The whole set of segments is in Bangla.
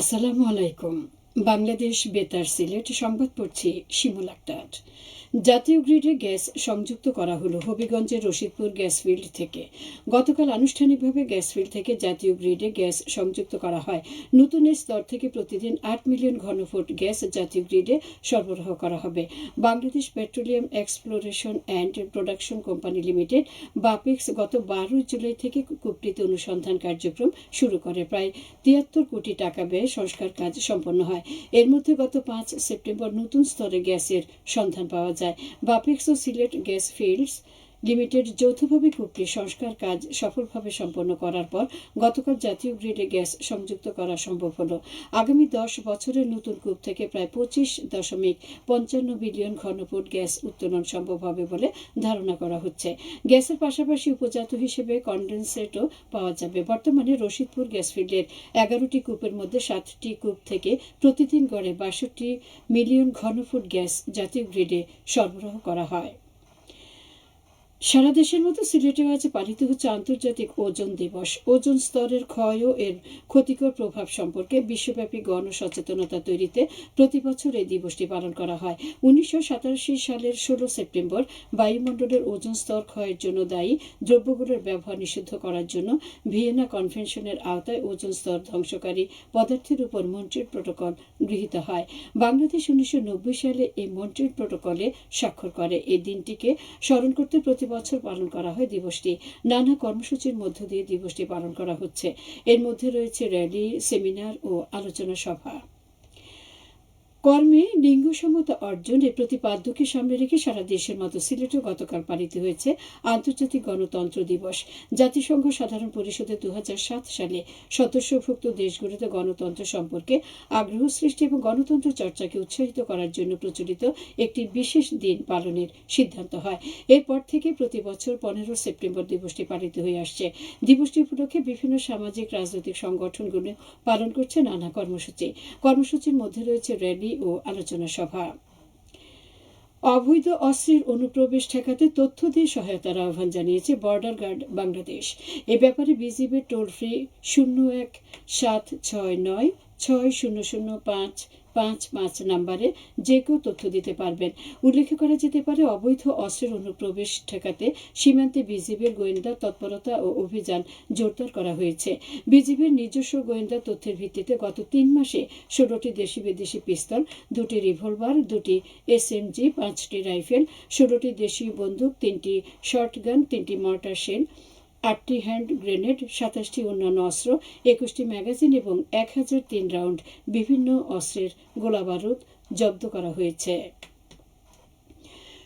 আসসালামু আলাইকুম। বাংলাদেশ বেতার সিলেট সংবাদ পড়ছি শিমুল আক্তার। জাতীয় গ্রিডে গ্যাস সংযুক্ত করা হলো হবিগঞ্জের রশিদপুর গ্যাস ফিল্ড থেকে। গতকাল আনুষ্ঠানিকভাবে গ্যাস ফিল্ড থেকে জাতীয় গ্রিডে গ্যাস সংযুক্ত করা হয়। নতুন এই স্তর থেকে প্রতিদিন আট মিলিয়ন ঘনফুট গ্যাস জাতীয় গ্রিডে সরবরাহ করা হবে। Bangladesh petroleum exploration and production company limited, BAPEX, গত বারোই জুলাই থেকে কূপটিতে অনুসন্ধান কার্যক্রম শুরু করে। প্রায় তিয়াত্তর কোটি টাকা ব্যয়ে সংস্কার কাজ সম্পন্ন হয়। এর মধ্যে গত পাঁচ সেপ্টেম্বর নতুন স্তরে গ্যাসের সন্ধান পাওয়া যায়। বাপেক্স ও সিলেট গ্যাস ফিল্ডস। লিমিটেড যৌথভাবে কূপটির সংস্কার কাজ সফলভাবে সম্পন্ন করার পর গতকাল জাতীয় গ্রিডে গ্যাস সংযুক্ত করা সম্ভব হল। আগামী দশ বছরের নতুন কূপ থেকে প্রায় পঁচিশ দশমিক পঞ্চান্ন বিলিয়ন ঘনফুট গ্যাস উত্তোলন সম্ভব হবে বলে ধারণা করা হচ্ছে। গ্যাসের পাশাপাশি উপজাত হিসেবে কন্ডেনসেটও পাওয়া যাবে। বর্তমানে রশিদপুর গ্যাস ফিল্ডের এগারোটি কূপের মধ্যে সাতটি কূপ থেকে প্রতিদিন গড়ে বাষট্টি মিলিয়ন ঘনফুট গ্যাস জাতীয় গ্রিডে সরবরাহ করা হয়। সারা দেশের মতো সিলেটেও আজ পালিত হচ্ছে আন্তর্জাতিক ওজন দিবস। ওজন স্তরের ক্ষয় ও এর ক্ষতিকর প্রভাব সম্পর্কে বিশ্বব্যাপী গণসচেতনতা তৈরিতে প্রতি বছর এই দিবসটি পালন করা হয়। উনিশশো সাতাশি সালের ষোলো সেপ্টেম্বর বায়ুমণ্ডলের ওজন স্তর ক্ষয়ের জন্য দায়ী দ্রব্যগুলোর ব্যবহার নিষিদ্ধ করার জন্য ভিয়েনা কনভেনশনের আওতায় ওজন স্তর ধ্বংসকারী পদার্থের উপর মন্ট্রিল প্রোটোকল গৃহীত হয়। বাংলাদেশ উনিশশো নব্বই সালে এই মন্ট্রিল প্রোটোকলে স্বাক্ষর করে। এই দিনটিকে স্মরণ করতে প্রতি বছর পালন করা হয় দিবসটি। নানা কর্মসূচির মধ্য দিয়ে দিবসটি পালন করা হচ্ছে। এর মধ্যে রয়েছে র্যালি, সেমিনার ও আলোচনা সভা। কর্মে লিঙ্গ সমতা অর্জনের প্রতিপাদ্যকে সামনে রেখে সারা দেশের মতো সিলেটেও গতকাল পালিত হয়েছে আন্তর্জাতিক গণতন্ত্র দিবস। জাতিসংঘ সাধারণ পরিষদের দু সালে সদস্যভুক্ত দেশগুলোতে গণতন্ত্র সম্পর্কে আগ্রহ সৃষ্টি এবং গণতন্ত্র চর্চাকে উৎসাহিত করার জন্য প্রচলিত একটি বিশেষ দিন পালনের সিদ্ধান্ত হয়। এরপর থেকে প্রতি বছর পনেরো সেপ্টেম্বর দিবসটি পালিত হয়ে আসছে। দিবসটি উপলক্ষে বিভিন্ন সামাজিক, রাজনৈতিক সংগঠনগুলো পালন করছে নানা কর্মসূচি। কর্মসূচির মধ্যে রয়েছে র্যালি ও আলোচনা সভা। অবৈধ অস্ত্রের অনুপ্রবেশ ঠেকাতে তথ্য দিয়ে সহায়তার আহ্বান জানিয়েছে বর্ডার গার্ড বাংলাদেশ। এ ব্যাপারে বিজিবির টোল ফ্রি শূন্য এক সাত ছয় নয় ছয় শূন্য শূন্য পাঁচ পাঁচ পাঁচ নাম্বারে যে কেউ তথ্য দিতে পারবেন। উল্লেখ করা যেতে পারে, অবৈধ অস্ত্রের অনুপ্রবেশ ঠেকাতে সীমান্তে বিজিবির গোয়েন্দা তৎপরতা ও অভিযান জোরদার করা হয়েছে। বিজিবির নিজস্ব গোয়েন্দা তথ্যের ভিত্তিতে গত তিন মাসে ষোলোটি দেশি বিদেশি পিস্তল, দুটি রিভলভার, দুটি এসএমজি, পাঁচটি রাইফেল, ষোলোটি দেশি বন্দুক, তিনটি শর্টগান তিনটি মর্টার শেল আটটি হ্যান্ড গ্রেনেড, সাতাশটি অন্যান্য অস্ত্র, একুশটি ম্যাগাজিন এবং এক হাজার তিন রাউন্ড বিভিন্ন অস্ত্রের গোলাবারুদ জব্দ করা হয়েছে।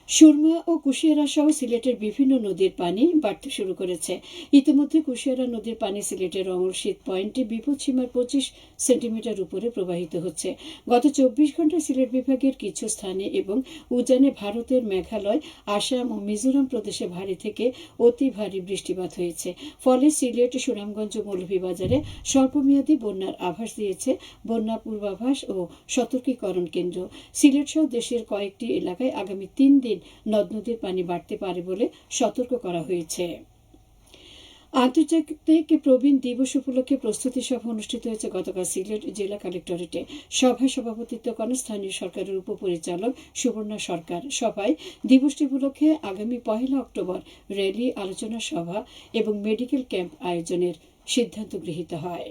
সুরমা ও কুশিয়ারা সহ সিলেটের বিভিন্ন নদীর পানি বাড়তে শুরু করেছে। ইতিমধ্যে কুশিয়ারা নদীর পানি সিলেটের অমরশীত পয়েন্টে বিপদসীমার পঁচিশ সেন্টিমিটার উপরে প্রবাহিত হচ্ছে। গত চব্বিশ ঘন্টায় সিলেট বিভাগের কিছু স্থানে এবং উজানে ভারতের মেঘালয়, আসাম ও মিজোরাম প্রদেশে ভারী থেকে অতি ভারী বৃষ্টিপাত হয়েছে। ফলে সিলেট, সুনামগঞ্জ মৌলভীবাজারে স্বল্পমেয়াদী বন্যার আভাস দিয়েছে বন্যা পূর্বাভাস ও সতর্কীকরণ কেন্দ্র। সিলেট সহ দেশের কয়েকটি এলাকায় আগামী তিন দিন নদ নদীর পানি বাড়তে পারে বলে সতর্ক করা হয়েছে। আন্তর্জাতিক প্রবীণ দিবস উপলক্ষে প্রস্তুতি সভা অনুষ্ঠিত হয়েছে গতকাল সিলেট জেলা কালেক্টরেটে। সভায় সভাপতিত্ব করেন স্থানীয় সরকারের উপপরিচালক সুবর্ণা সরকার। সভায় দিবসটি উপলক্ষে আগামী পহেলা অক্টোবর র্যালি, আলোচনা সভা এবং মেডিকেল ক্যাম্প আয়োজনের সিদ্ধান্ত গৃহীত হয়।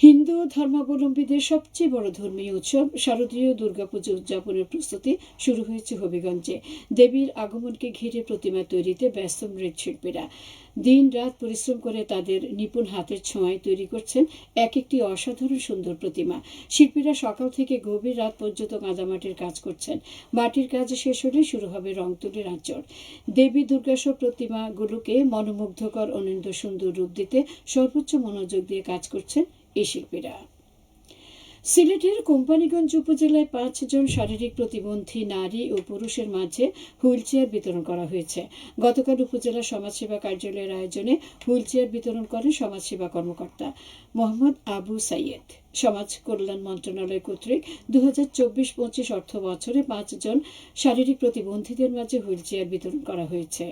হিন্দু ধর্মাবলম্বীদের সবচেয়ে বড় ধর্মীয় উৎসব শারদীয় দুর্গাপুজো উদযাপনের প্রস্তুতি শুরু হয়েছে হবিগঞ্জে। দেবীর আগমনকে ঘিরে প্রতিমা তৈরিতে ব্যস্ত মৃৎশিল্পীরা। দিন রাত পরিশ্রম করে তাদের নিপুণ হাতের ছোঁয়ায় তৈরি করছেন এক একটি অসাধারণ সুন্দর প্রতিমা। শিল্পীরা সকাল থেকে গভীর রাত পর্যন্ত কাঁদামাটির কাজ করছেন। মাটির কাজ শেষ হলে শুরু হবে রং তুলির আঁচড়। দেবী দুর্গাসব প্রতিমাগুলোকে মনোমুগ্ধকর অনিন্দ সুন্দর রূপ দিতে সর্বোচ্চ মনোযোগ দিয়ে কাজ করছেন এই শিল্পীরা। সিলেটের কোম্পানিগঞ্জ উপজেলায় পাঁচজন শারীরিক প্রতিবন্ধী নারী ও পুরুষের মাঝে হুইল চেয়ার বিতরণ করা হয়েছে। গতকাল উপজেলা সমাজসেবা কার্যালয়ের আয়োজনে হুইল চেয়ার বিতরণ করেন সমাজসেবা কর্মকর্তা মোহাম্মদ আবু সাইয়েদ। সমাজ কল্যাণ মন্ত্রণালয় কর্তৃক দু হাজার চব্বিশ পঁচিশ অর্থ বছরে পাঁচজন শারীরিক প্রতিবন্ধীদের মাঝে হুইল চেয়ার বিতরণ করা হয়েছে।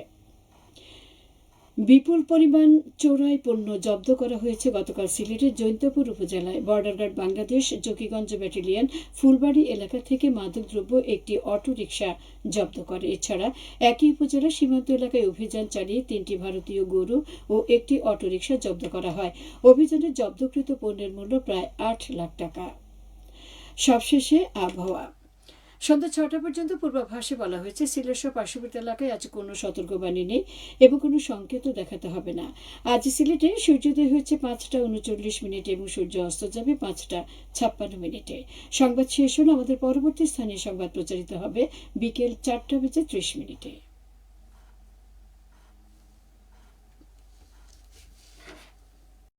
বিপুল পরিমাণ চোরাই পণ্য জব্দ করা হয়েছে গতকাল সিলেটের জৈন্তপুর উপজেলায়। Border guard Bangladesh, Jakiganj battalion, Phulbari এলাকা থেকে মাদকদ্রব্য একটি অটোরিকশা জব্দ করে। এছাড়া একই উপজেলার সীমান্ত এলাকায় অভিযান চালিয়ে তিনটি ভারতীয় গরু ও একটি অটোরিকশা জব্দ করা হয়। অভিযানে জব্দকৃত পণ্যের মূল্য প্রায় আট লাখ টাকা। সবশেষে আবহাওয়া। সন্ধ্যা ছটা পর্যন্ত পূর্বাভাসে বলা হয়েছে সিলেট সহ পার্শ্ববর্তী এলাকায় আজ কোনো সতর্কবাণী নেই এবং কোনো সংকেতও দেখাতে হবে না। আজ সিলেটে সূর্যোদয় হয়েছে পাঁচটা উনচল্লিশ মিনিটে এবং সূর্য অস্ত যাবে পাঁচটা ছাপ্পান্ন মিনিটে। সংবাদ শেষ হলে আমাদের পরবর্তী স্থানীয় সংবাদ প্রচারিত হবে বিকেল চারটা বেজে ত্রিশ মিনিটে।